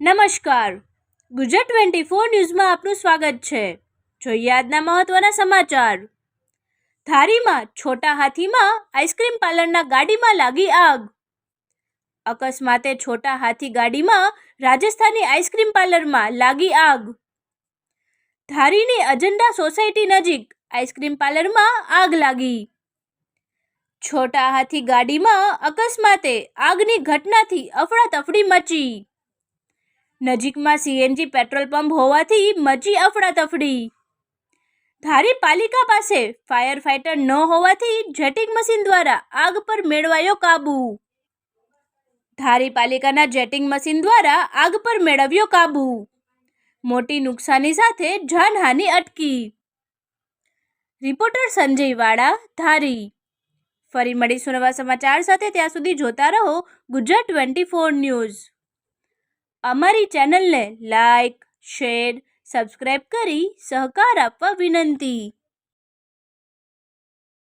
નમસ્કાર. Gujarat twenty four ન્યૂઝમાં આપનું સ્વાગત છે. જોઈએ આજના મહત્વના સમાચાર. ધારીમાં છોટા હાથીમાં આઈસ્ક્રીમ પાર્લરના ગાડીમાં લાગી આગ. અકસ્માતે છોટા હાથી ગાડીમાં રાજસ્થાની આઈસ્ક્રીમ પાર્લરમાં લાગી આગ. ધારીની અજંડા સોસાયટી નજીક આઈસ્ક્રીમ પાર્લરમાં આગ લાગી. છોટા હાથી ગાડીમાં અકસ્માતે આગની ઘટનાથી અફડાતફડી મચી. નજીકમાં સીએનજી પેટ્રોલ પંપ હોવાથી મચી અફડાતફડી. ધારી પાલિકા પાસે ફાયર ફાઇટર ન હોવાથી જેટિંગ મશીન દ્વારા આગ પર મેળવાયો કાબુ. ધારી પાલિકાના જેટિંગ મશીન દ્વારા આગ પર મેળવ્યો કાબુ. મોટી નુકસાની સાથે જાનહાનિ અટકી. રિપોર્ટર સંજય વાડા ધારી. ફરી મળીશું નવા સમાચાર સાથે, ત્યાં સુધી જોતા રહો ગુજરાત ટ્વેન્ટી ફોર ન્યૂઝ. અમારી ચેનલને લાઇક શેર સબસ્ક્રાઈબ કરી સહકાર આપવા વિનંતી.